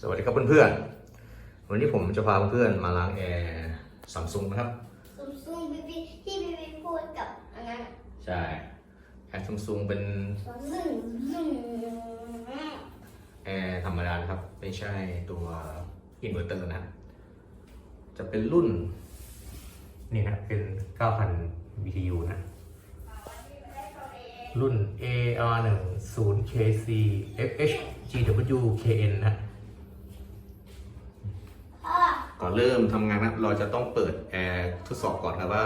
สวัสดีครับเพื่อนๆ วันนี้ผมจะพาเพื่อนๆมาล้างแอร์ซัมซุงนะครับซุมซุงบีบีที่บีบีพูดกับอันนั้นอะใช่แอร์ซัมซุงเป็นซุมซุงซุงแอร์ธรรมดานะครับ ไม่ใช่ตัวอินเวอร์เตอร์นะ จะเป็นรุ่น นี่นะ เป็น 9,000 BTU นะ รุ่น AR10KC FHGWKN นะพ่อ ก่อนเริ่มทำงานนะเราจะต้องเปิดแอร์ทดสอบก่อนครับว่า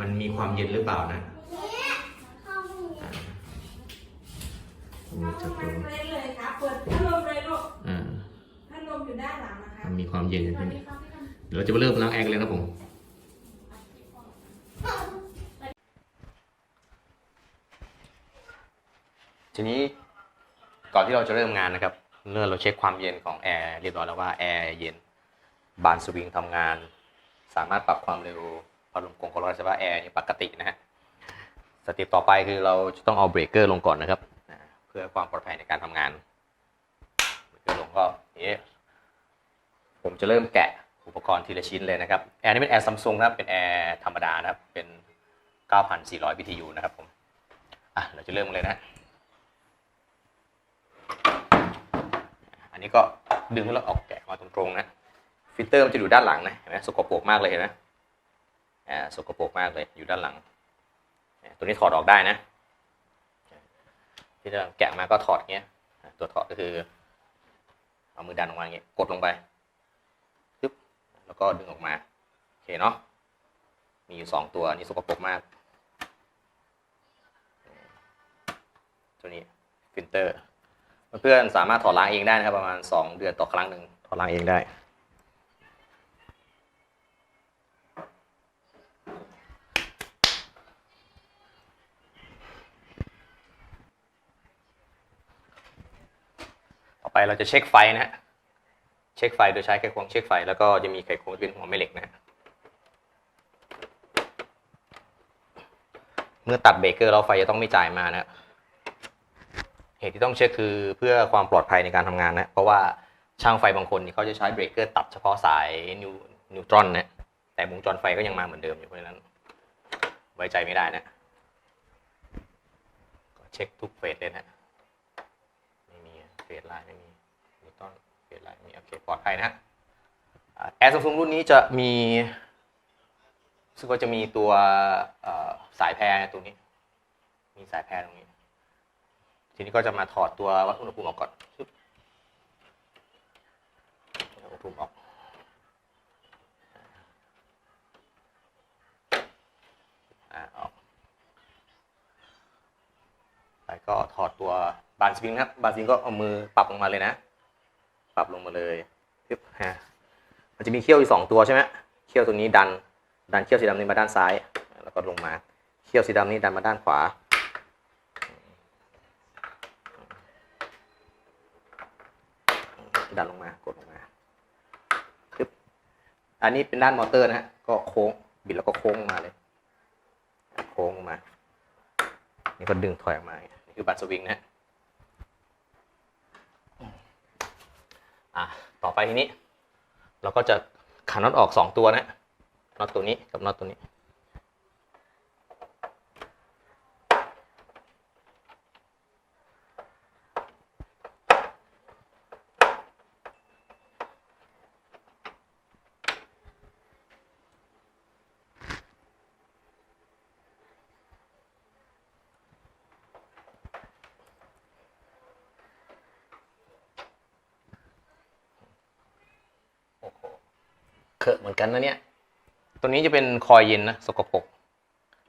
มันมีความเย็นหรือเปล่านะเนี่ยห้องนี้อ่าเอานี่จะเข้าดูมาได้เลยครับเปิดพัดลมเลยลูกอ่าพัดลมอยู่ด้านหลังนะคะมันมีความเย็นอยู่ที่นี่เดี๋ยวเราจะมาเริ่มล้างแอร์กันเลยนะผมทีนี้ก่อนที่เราจะเริ่มงานนะครับเมื่อเราเช็คความเย็นของแอร์เรียบร้อยแล้วว่าแอร์เย็น บานสวิงทำงาน สามารถปรับความเร็วพัดลมกงของเราได้ว่าแอร์นี่ปกตินะฮะสเต็ปต่อไปคือเราจะต้องเอาเบรกเกอร์ลงก่อนนะครับเพื่อความปลอดภัยในการทำงานเบรกเกอร์ลงก็นี่ผมจะเริ่มแกะอุปกรณ์ทีละชิ้นเลยนะครับแอร์นี้เป็นแอร์ซัมซุงนะครับเป็นแอร์ธรรมดานะครับเป็น 9,400 BTU นะครับผมอะเราจะเริ่มเลยนะอันนี้ก็ดึงให้เราออกแกะมาตรงๆนะ ฟิลเตอร์มันจะอยู่ด้านหลังนะเห็นไหมสกปรกมากเลยเห็นไหมอ่าสกปรกมากเลยอยู่ด้านหลัง ตัวนี้ถอดออกได้นะ ที่เราแกะมาก็ถอดเงี้ย ตัวถอดก็คือเอามือดันออกมาเงี้ยกดลงไปปึ๊บแล้วก็ดึงออกมาโอเคเนาะมีอยู่สองตัวนี่สกปรกมาก ตัวนี้ฟิลเตอร์เพื่อนสามารถถอดล้างเองได้นะครับประมาณ 2 เดือนต่อครั้งหนึ่งถอดล้างเองได้ ต่อไป เราจะเช็คไฟนะฮะเช็คไฟโดยใช้ไขควงเช็คไฟ แล้วก็จะมีไขควงเป็นหัวแม่เหล็กนะฮะเมื่อตัดเบรกเกอร์แล้วไฟจะต้องไม่จ่ายมานะฮะเหตุที่ต้องเช็คคือเพื่อความปลอดภัยในการทำงานนะเพราะว่าช่างไฟบางคนเขาจะใช้เบรกเกอร์ตัดเฉพาะสายนิวนิวตรอนนะแต่วงจรไฟก็ยังมาเหมือนเดิมอยู่เพราะฉะนั้น ไว้ใจไม่ได้นะ ก็เช็คทุกเฟสเลยนะ มีเฟสไลน์ไม่มีนิวตรอนเฟสไลน์ม่มีโอเคปลอดภัยนะแอร์ซัมซุงรุ่นนี้จะมีซึ่งก็จะมีตัวสายแพรตรงนี้ มีสายแพรตรงนี้ ทีนี้ก็จะมาถอดตัววัดอุณหภูมิออกก่อนอุณหภูมิออกอ่าออกไปก็ถอดตัว บานสปริงนะครับบานสปริงก็เอามือปรับลงมาเลยนะ ปรับลงมาเลยปึ๊บฮะมันจะมีเขี้ยวอยู่สองตัวใช่ไหมเขี้ยวตัวนี้ดัน ดันเขี้ยวสีดำนี้มาด้านซ้าย แล้วก็ลงมา เขี้ยวสีดำนี้ดันมาด้านขวาดันลงมากดลงมาปึ๊บอันนี้เป็นด้านมอเตอร์นะฮะ ก็โค้งบิดแล้วก็โค้งลงมาเลย โค้งลงมา นี่ก็ดึงถอยออกมา นี่คือบัตรสวิงนะฮะ อะต่อไปทีนี้ เราก็จะขันน็อตออกสองตัวนะน็อตตัวนี้กับน็อตตัวนี้ เคอะเหมือนกันนะเนี่ย ตัวนี้จะเป็นคอยเย็นนะสกปรก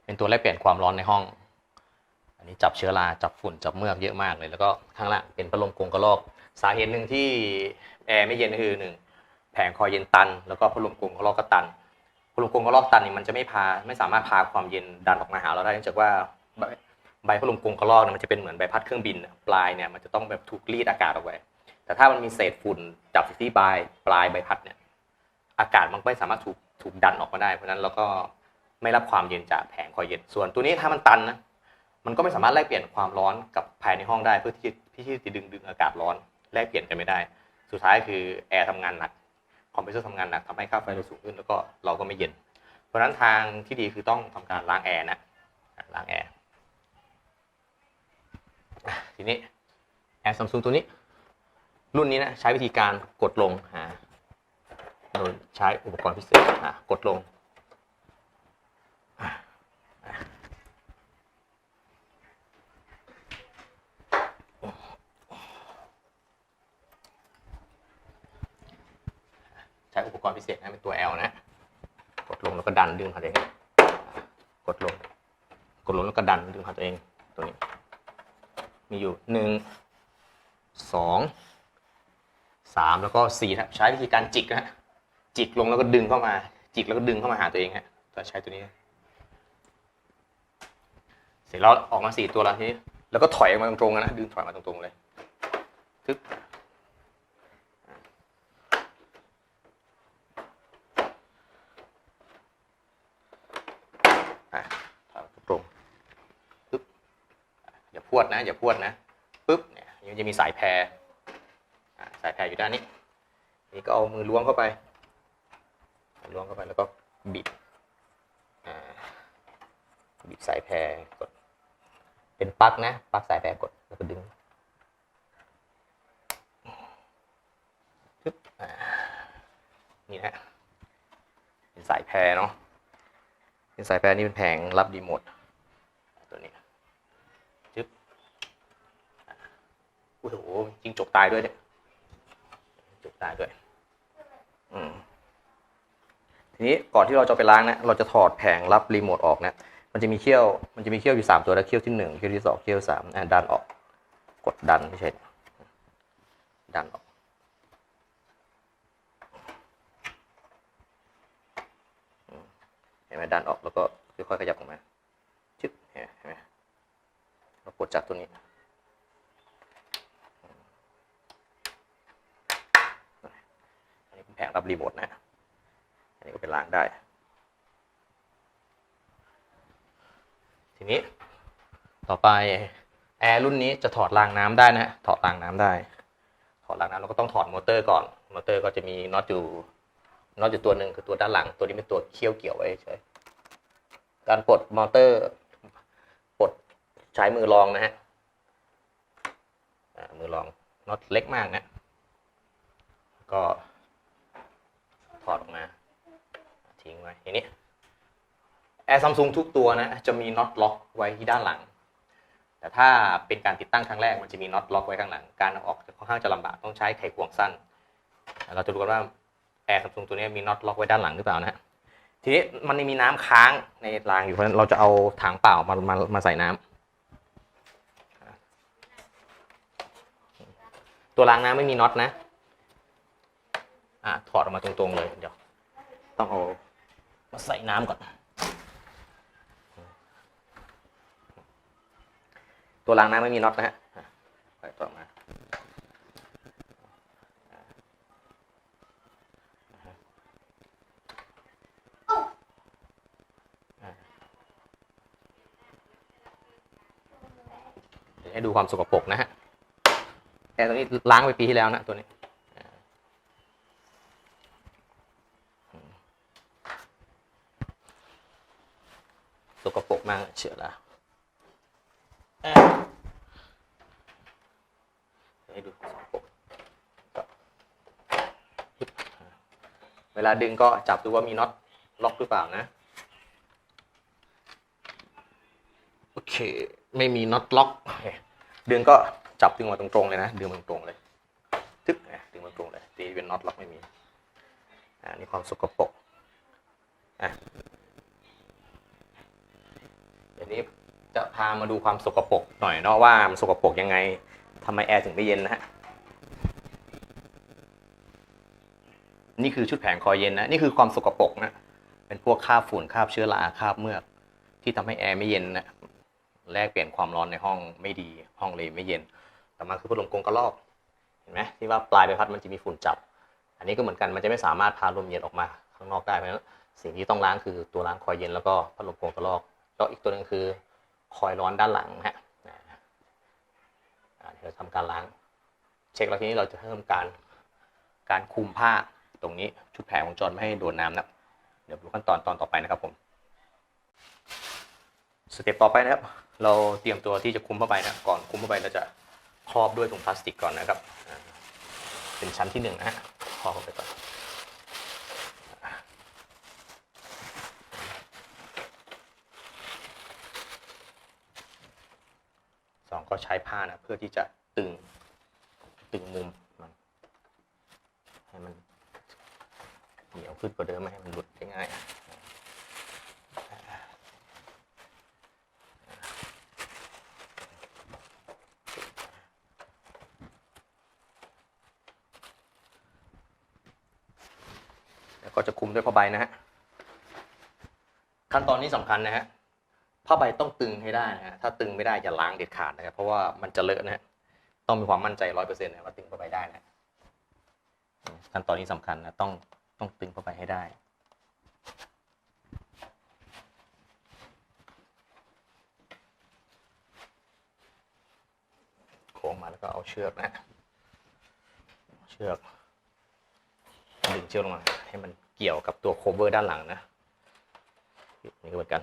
เป็นตัวแลกเปลี่ยนความร้อนในห้อง อันนี้จับเชื้อรา จับฝุ่น จับเมือกเยอะมากเลย แล้วก็ข้างล่างเป็นพัดลมกรงกระรอก สาเหตุหนึ่งที่แอร์ไม่เย็นก็คือหนึ่งแผงคอยเย็นตัน แล้วก็พัดลมกรงกระรอกก็ตัน พัดลมกรงกระรอกตันนี่มันจะไม่พา ไม่สามารถพาความเย็นดันออกมาหาเราได้เนื่องจากว่าใบพัดลมกรงกระรอกเนี่ยมันจะเป็นเหมือนใบพัดเครื่องบินปลายเนี่ยมันจะต้องแบบถูกรีดอากาศออกไปแต่ถ้ามันมีเศษฝุ่นจับที่ปลายปลายใบพัดเนี่ย อากาศมันไม่สามารถถูกถูกดันออกมาได้ เพราะฉะนั้นเราก็ไม่รับความเย็นจากแผงคอยเย็น ส่วนตัวนี้ถ้ามันตันนะมันก็ไม่สามารถแลกเปลี่ยนความร้อนกับภายในห้องได้เพื่อที่ที่จะดึงดึงอากาศร้อนแลกเปลี่ยนกันไม่ได้ สุดท้ายคือแอร์ทำงานหนักคอมเพรสเซอร์ทำงานหนักทำให้ค่าไฟเราสูงขึ้นแล้วก็เราก็ไม่เย็น เพราะฉะนั้นทางที่ดีคือต้องทำการล้างแอร์นะล้างแอร์ทีนี้แอร์ซัมซุงตัวนี้ รุ่นนี้นะใช้วิธีการกดลงหา โดยใช้อุปกรณ์พิเศษอะกดลง ใช้อุปกรณ์พิเศษนะเป็นตัว L นะ กดลงแล้วก็ดันดึงหาตัวเองกดลง กดลงแล้วก็ดันดึงหาตัวเองตัวนี้ มีอยู่หนึ่งสองสามแล้วก็สี่ครับใช้วิธีการจิกนะ จิกลงแล้วก็ดึงเข้ามา จิกแล้วก็ดึงเข้ามาหาตัวเองฮะจะใช้ตัวนี้ เสร็จแล้วออกมาสี่ตัวแล้วทีนี้แล้วก็ถอยออกมาตรงๆนะดึงถอยมาตรงๆเลยทึบตรงปึ๊บอย่าพวดนะอย่าพวดนะปึ๊บเนี่ยมันจะมีสายแพรสายแพรอยู่ด้านนี้นี่ก็เอามือล้วงเข้าไป ล้วงเข้าไปแล้วก็บิดบิดสายแพรกด เป็นปลั๊กนะปลั๊กสายแพรกดแล้วก็ดึงปึ๊บนี่นะเป็นสายแพรเนาะเป็นสายแพรนี่เป็นแผงรับรีโมทตัวนี้จึ๊บโอ้โหจริงจกตายด้วยเนี่ยจกตายด้วย นี้ก่อนที่เราจะไปล้างนะเราจะถอดแผงรับรีโมทออกนะมันจะมีเขี้ยวมันจะมีเขี้ยวอยู่สามตัวแล้วเขี้ยวที่หนึ่งเขี้ยวที่สองเขี้ยวสามอะดันออก กดดันไม่ใช่ดันออกเห็นไหมดันออกแล้วก็ค่อยๆขยับออกมาชึบเห็นไหมเรากดจากตัวนี้อันนี้เป็นแผงรับรีโมทนะ อันนี้ก็เป็นล้างได้ ทีนี้ต่อไปแอร์รุ่นนี้จะถอดรางน้ำได้นะฮะถอดรางน้ำได้ ถอดรางน้ำเราก็ต้องถอดมอเตอร์ก่อน มอเตอร์ก็จะมีน็อตอยู่น็อตอยู่ตัวหนึ่งคือตัวด้านหลัง ตัวนี้เป็นตัวเคี่ยวเกี่ยวไว้เฉยการปลดมอเตอร์ปลดใช้มือรองนะฮะมือรองน็อตเล็กมากนะ ก็ถอดออกมา ทิ้งไว้ทีนี้แอร์ซัมซุงทุกตัวนะจะมีน็อตล็อกไว้ที่ด้านหลัง แต่ถ้าเป็นการติดตั้งครั้งแรกมันจะมีน็อตล็อกไว้ข้างหลัง การเอาออกค่อนข้างจะลำบากต้องใช้ไขควงสั้น เราจะดูกันว่าแอร์ซัมซุงตัวนี้มีน็อตล็อกไว้ด้านหลังหรือเปล่านะทีนี้มันมีน้ำค้างในรางอยู่เพราะฉะนั้นเราจะเอาถังเปล่ามามามาใส่น้ำตัวรางน้ำไม่มีน็อตนะอะถอดออกมาตรงๆเลยเดี๋ยวต้องเอา มาใส่น้ำก่อน ตัวรางน้ำไม่มีน็อตนะฮะอะไปต่อมาเดี๋ยวให้ดูความสกปรกนะฮะแอร์ตัวนี้ล้างไปปีที่แล้วนะตัวนี้ สกปรกมากเชื่อละให้ดูสองปกก็ปึ๊บเวลาดึงก็จับดูว่ามีน็อตล็อกหรือเปล่านะ โอเค ไม่มีน็อตล็อกโอเคดึงก็จับดึงมาตรงๆเลยนะ ดึงมาตรงๆเลย ทึบอะดึงมาตรงเลย ตีเป็นน็อตล็อกไม่มี อ่า นี่ความสกปรกอะเดี๋ยวนี้จะพามาดูความสกปรกหน่อยเนาะว่ามันสกปรกยังไงทำไมแอร์ถึงไม่เย็นนะฮะนี่คือชุดแผงคอยเย็นนะนี่คือความสกปรกนะเป็นพวกคราบฝุ่นคราบเชื้อราคราบเมือก ที่ทำให้แอร์ไม่เย็นนะแลกเปลี่ยนความร้อนในห้องไม่ดีห้องเลยไม่เย็น ต่อมาคือพัดลมกรงกระรอกเห็นไหมที่ว่าปลายใบพัดมันจะมีฝุ่นจับ อันนี้ก็เหมือนกันมันจะไม่สามารถพาลมเย็นออกมาข้างนอกได้เพราะฉะนั้นสิ่งที่ต้องล้างคือตัวล้างคอยเย็นแล้วก็พัดลมกรงกระรอกแล้วอีกตัวหนึงคือ คอยร้อนด้านหลังนะฮะอ่าเดี๋ยวทำการล้าง เช็คแล้วทีนี้เราจะเพิ่มการการคุมผ้าตรงนี้ชุดแผงวงจรไม่ให้โดนน้ำนะเดี๋ยวดูขั้นตอนตอนต่อไปนะครับผมสเต็ปต่อไปนะครับ เราเตรียมตัวที่จะคุมผ้าใบนะก่อนคุมผ้าใบเราจะครอบด้วยถุงพลาสติกก่อนนะครับ เป็นชั้นที่หนึ่งนะฮะครอบเข้าไปก่อน สอง ก็ใช้ผ้านะเพื่อที่จะตึงตึงมุมมันให้มันเหนียวขึ้นกว่าเดิมไม่ให้มันหลุดได้ง่ายแล้วก็จะคุมด้วยผ้าใบนะฮะขั้นตอนนี้สำคัญนะฮะ ผ้าใบต้องตึงให้ได้นะฮะถ้าตึงไม่ได้อย่าล้างเด็ดขาดนะครับเพราะว่ามันจะเลอะนะฮะต้องมีความมั่นใจร้อยเปอร์เซ็นต์นะว่าตึงผ้าใบได้นะขั้นตอนนี้สำคัญนะต้องต้องตึงผ้าใบให้ได้โค้งมาแล้วก็เอาเชือกนะเชือกดึงเชือกลงมาให้มันเกี่ยวกับตัวโคเวอร์ด้านหลังนะนี่ก็เหมือนกัน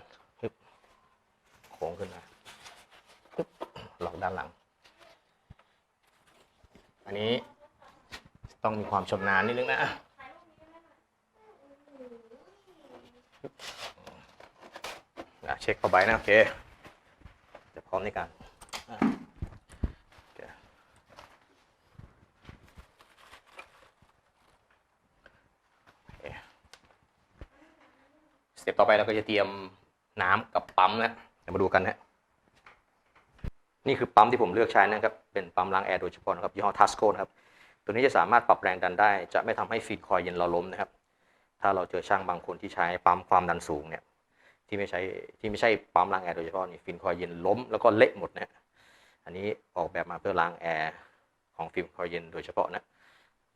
ค้งขึ้นมาปึ๊บหลอกด้านหลัง อันนี้ต้องมีความชำนาญนิดนึงนะปึ๊บอะเช็คเข้าไปนะ โอเค จะพร้อมในการอ่อเคโอเสเต็ปต่อไปเราก็จะเตรียมน้ำกับปั๊มนะเดี๋ยวมาดูกันนะนี่คือปั๊มที่ผมเลือกใช้นะครับ เป็นปั๊มล้างแอร์โดยเฉพาะนะครับยี่ห้อทัสโกนะครับตัวนี้จะสามารถปรับแรงดันได้ จะไม่ทำให้ฟีดคอยล์เย็นเราล้มนะครับ ถ้าเราเจอช่างบางคนที่ใช้ปั๊มความดันสูงเนี่ยที่ไม่ใช้ที่ไม่ใช่ปั๊มล้างแอร์โดยเฉพาะนี่ฟินคอยล์เย็นล้มแล้วก็เละหมดนะอันนี้ออกแบบมาเพื่อล้างแอร์ของฟิล์มคอยล์เย็นโดยเฉพาะนะ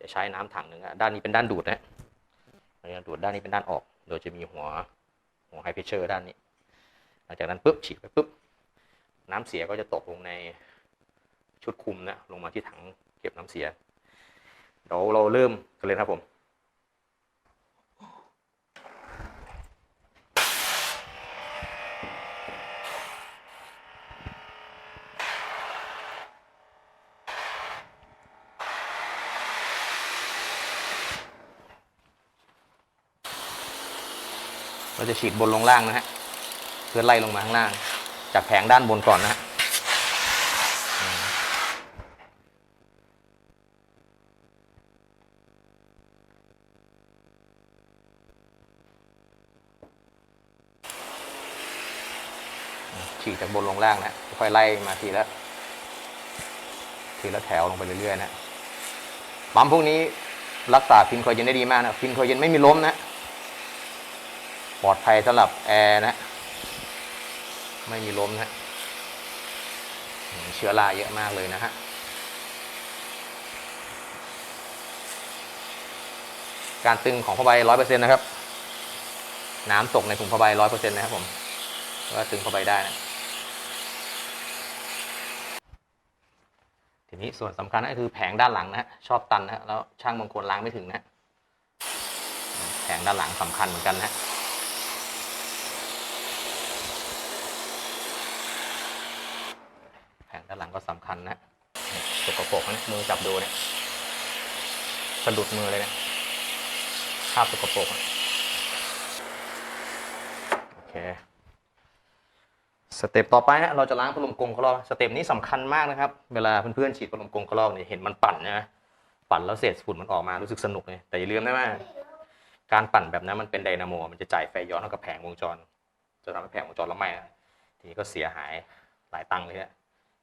จะใช้น้ำถังหนึ่งอะด้านนี้เป็นด้านดูดนะด้านดูดด้านนี้เป็นด้านออก โดยจะมีหัวหัวไฮเพชเชอร์ด้านนี้ ลังจากนั้นปุ๊บฉีดไปปุ๊บน้ำเสียก็จะตกลงในชุดคุมนะลงมาที่ถังเก็บน้ำเสีย เดี๋ยวเราเริ่มกันเลยครับผมเราจะฉีดบนลงล่างนะฮะ พื่อไล่ลงมาข้างล่าง จากแผงด้านบนก่อนนะฮะฉีดจากบนลงล่างนะค่อยไล่มาทีละทีละแถวลงไปเรื่อยๆนะปั๊มพวกนี้รักษาฟินคอยเย็นได้ดีมากนะฟินคอยเย็นไม่มีล้มนะ ปลอดภัยสำหรับแอร์นะ ไม่มีล้มนะอืมเชื้อราเยอะมากเลยนะฮะการตึงของผ้าใบร้อยเปอร์เซ็นต์นะครับ น้ำตกในถุงผ้าใบร้อยเปอร์เซ็นต์นะครับผมก็ตึงผ้าใบได้นะทีนี้ส่วนสำคัญก็คือแผงด้านหลังนะฮะชอบตันนะฮะแล้วช่างบางคนล้างไม่ถึงนะฮะแผงด้านหลังสำคัญเหมือนกันนะฮะ แผงด้านหลังก็สำ คัญนะสกปรกนะมือจับดูเนี่ยสะดุดมือเลยนี่ยคราบสกปรกโอเคสเต็ปต่อไปนะเราจะล้างพัดลมกงกระรอกสเต็ปนี้สำคัญมากนะครับ เวลาเพื่อนๆฉีดพัดลมกงกระรอกเนี่ยเห็นมันปั่นนะปั่นแล้วเศษฝุ่นมันออกมารู้สึกสนุกเลยแต่อย่าลืมนะว่าการปั่นแบบนั้นมันเป็นไดนาโมมันจะจ่ายไฟย้อนเข้ากับแผงวงจร จะทำให้แผงวงจรเราไหม้ทีนี้ก็เสียหายหลายตังค์เลยนะ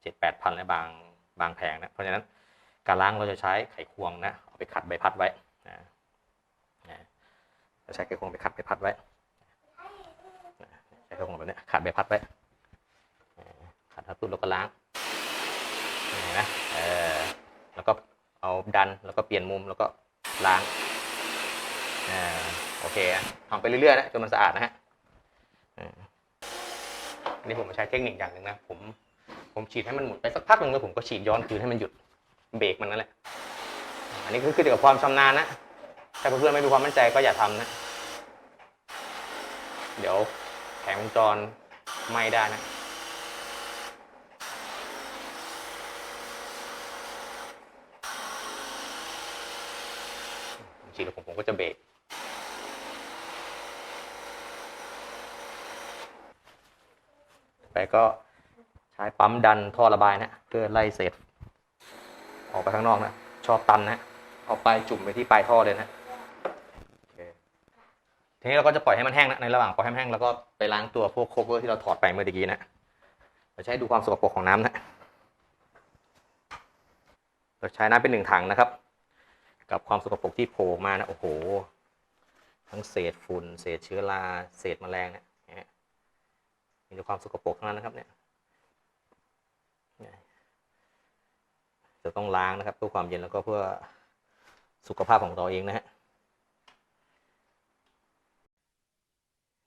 เจ็ดแปดพันและบางบางแผงนะเพราะฉะนั้นการล้างเราจะใช้ไขควงนะเอาไปขัดใบพัดไว้นะจะใช้ไขควงไปขัดใบพัดไว้ใช้ไขควงแบบนี้ขัดใบพัดไว้ขัดพัดปุ๊บแล้วก็ล้างนไหมเออแล้วก็เอาดันแล้วก็เปลี่ยนมุมแล้วก็ล้างอ่าโอเคทำไปเรื่อยๆนะจนมันสะอาดนะฮะอันนี่ผมมาใช้เทคนิคอย่างหนึ่งนะผม ผมฉีดให้มันหมุนไปสักพักหนึ่งแล้วผมก็ฉีดย้อนคืนให้มันหยุดเบรกมันนั่นแหละ อันนี้คือขึ้นอยู่กับความชำนาญนะ ถ้าเพื่อนๆไม่มีความมั่นใจก็อย่าทำนะ เดี๋ยวแผงวงจรไหม่ได้นะจริงๆแล้วผมก็จะเบรกไปก็ ใช้ปั๊มดันท่อระบายนะเพื่อไล่เศษออกไปข้างนอกนะชอบตันนะเอาปจุ่มไปที่ปลายท่อเลยนะทีนี้เราก็จะปล่อยให้มันแห้งนะในระหว่างปล่อยให้มันแห้งเราก็ไปล้างตัวพวกโคเวอร์ที่เราถอดไปเมื่อตะกี้นะเราใช้ดูความสกปรกของน้ำนะเราใช้น้ำเป็นหนึ่งถังนะครับ กับความสกปรกที่โผล่มานะโอ้โห ทั้งเศษฝุ่นเศษเชื้อราเศษแมลงเนะี่ยมีแต่ความสกปรกทั้งนั้นนะครับเนี่ย จะต้องล้างนะครับเพื่อความเย็นแล้วก็เพื่อสุขภาพของเราเองนะฮะ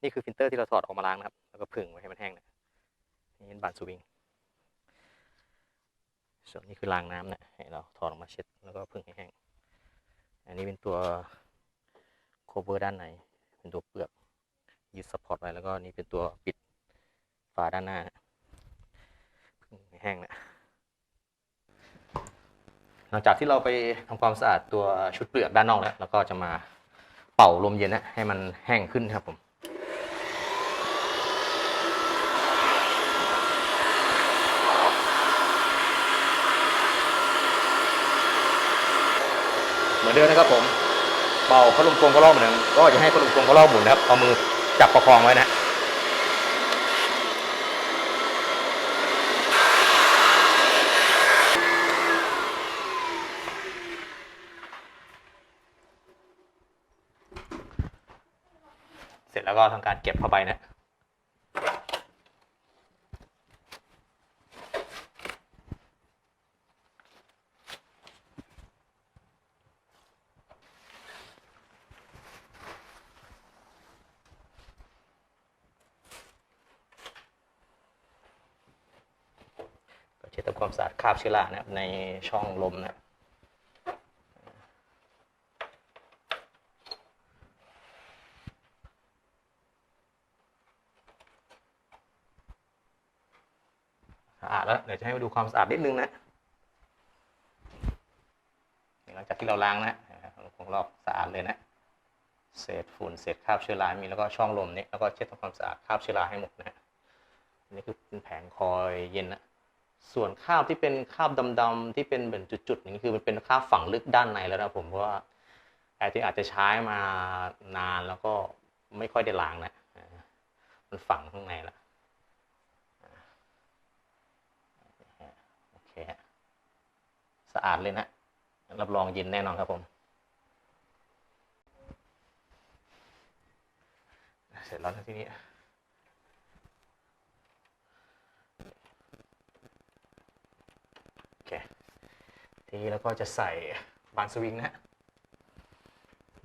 นี่คือฟิลเตอร์ที่เราถอดออกมาล้างนะครับ แล้วก็ผึ่งไว้ให้มันแห้งนะนี่เป็นบานสวิง ส่วนนี้คือรางน้ำนะให้เราถอดออกมาเช็ดแล้วก็ผึ่งให้แห้ง อันนี้เป็นตัวโคเวอร์ด้านใน เป็นตัวเปลือกยึดสปอร์ตไว้แล้วก็นี่เป็นตัวปิดฝาด้านหน้านะผึ่งให้แห้งนะ หลังจากที่เราไปทำความสะอาดตัวชุดเปลือกด้านนอกแล้วเราก็จะมาเป่าลมเย็นนะให้มันแห้งขึ้นครับผมเหมือนเดิมนะครับผมเป่าพัดลมกลมก็รอเหมือนเดิมก็จะให้พัดลมกลมก็รอหมุนนะครับเอามือจับประคองไว้นะ แล้วก็ทำการเก็บผ้าใบนะเช็ดทำความสะอาดคราบเชื้อรานะครับในช่องลมนะ อาดแล้วเดี๋ยวจะให้มาดูความสะอาดนิดนึงนะหลังจากที่เราล้างนะของรอบสะอาดเลยนะเศษฝุ่นเศษคราบเชื้อรามีแล้วก็ช่องลมนี้แล้วก็เช็ดทำความสะอาดคราบเชื้อราให้หมดนะฮะนนี้คือเป็นแผงคอยเย็นนะส่วนคราบที่เป็นคราบดำๆที่เป็นเหมือนจุดๆนี่คือมันเป็นคราบฝังลึกด้านในแล้วนะผมเพราะว่าอาจจะอาจจะใช้มานานแล้วก็ไม่ค่อยได้ล้างนะมันฝังข้างในแล้วอ่าโอเคฮะ สะอาดเลยนะรับรองเย็นแน่นอนครับผม เสร็จแล้วนะที่นี้โอเคทีนี้เราก็จะใส่บานสวิงนะฮะ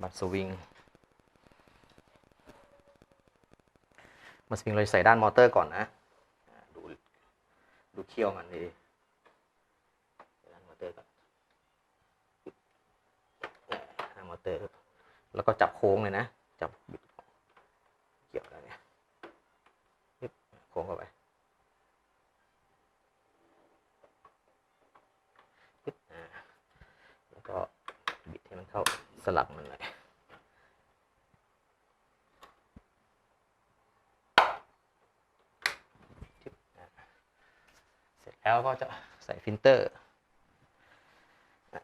บานสวิงบานสวิงเราใส่ด้านมอเตอร์ก่อนนะ ดูดูเขี้ยวมันดีใส่ด้านมอเตอร์ก่อนอ่าด้านมอ เตอร์ แล้วก็จับโค้งเลยนะ จับบิดเกี่ยวแล้วเนี่ยโค้งเข้าไปแล้วก็บิดให้มันเข้าสลักมันเลยจึ๊บอ่าเสร็จแล้วก็จะใส่ฟิลเตอร์อ่า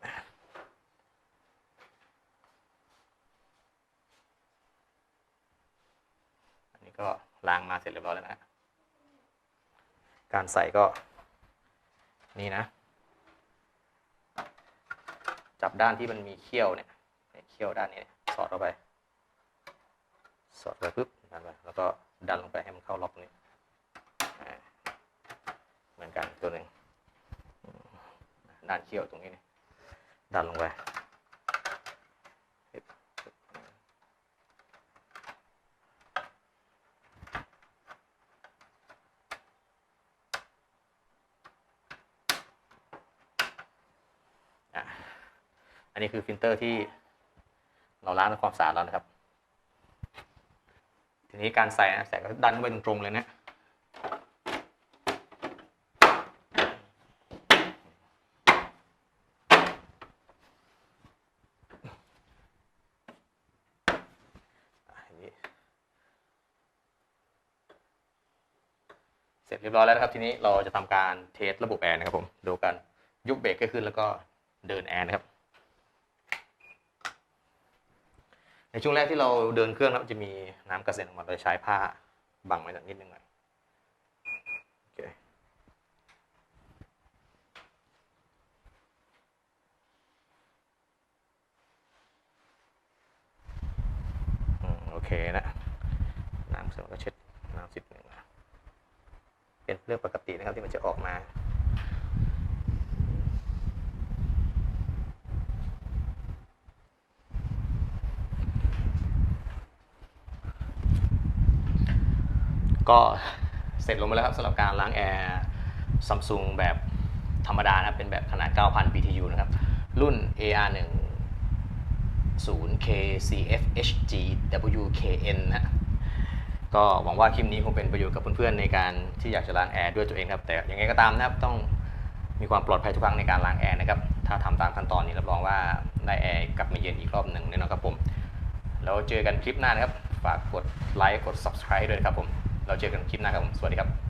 อันนี้ก็ล้างมาเสร็จเรียบร้อยแล้วนะ การใส่ก็ นี่นะ จับด้านที่มันมีเขี้ยวเนี่ยเขี้ยวด้านนี้สอดเข้าไป สอดไปปุ๊บดันไปแล้วก็ดันลงไปให้มันเข้าล็อกนี้อ่เหมือนกันตัวหนึ่งด้านเขี้ยวตรงนี้นดันลงไปบปึ๊บอะ อั นี้คือฟิลเตอร์ที่เราล้างทำความสะอาดแล้วนะครับ ทีนี้การใส่นะใส่ก็ดันไปตรงๆเลยนะเสร็จเรียบร้อยแล้วนะครับ ทีนี้เราจะทำการเทสระบบแอร์นะครับผม ดูกันยุบเบรกก็ขึ้นแล้วก็เดินแอร์นะครับ ในช่วงแรกที่เราเดินเครื่องนะครับจะมีน้ำกระเซ็นออกมาโดยใช้ผ้าบังไว้สักนิดนึงหน่อยโอเคโอเคนะน้ำเสร็จแล้วก็เช็ดน้ำสิบหนึ่งเป็นเรื่องปกตินะครับที่มันจะออกมา ก็เสร็จลงมาแล้วครับสำหรับการล้างแอร์ซัมซุงแบบธรรมดานะเป็นแบบขนาด 9,000 BTU นะครับ รุ่น AR1 0 KCFHG WKN นะก็หวังว่าคลิปนี้คงเป็นประโยชน์กับเพื่อนๆในการที่อยากจะล้างแอร์ด้วยตัวเองครับ แต่ยังไงก็ตามนะครับต้องมีความปลอดภัยทุกครั้งในการล้างแอร์นะครับ ถ้าทำตามขั้นตอนนี้รับรองว่าได้แอร์กลับมาเย็นอีกรอบหนึ่งแน่นอนครับผม แล้วเจอกันคลิปหน้านะครับ ฝากกดไลค์กด subscribe ด้วยครับผม เราเจอกันคลิปหน้าครับผมสวัสดีครับ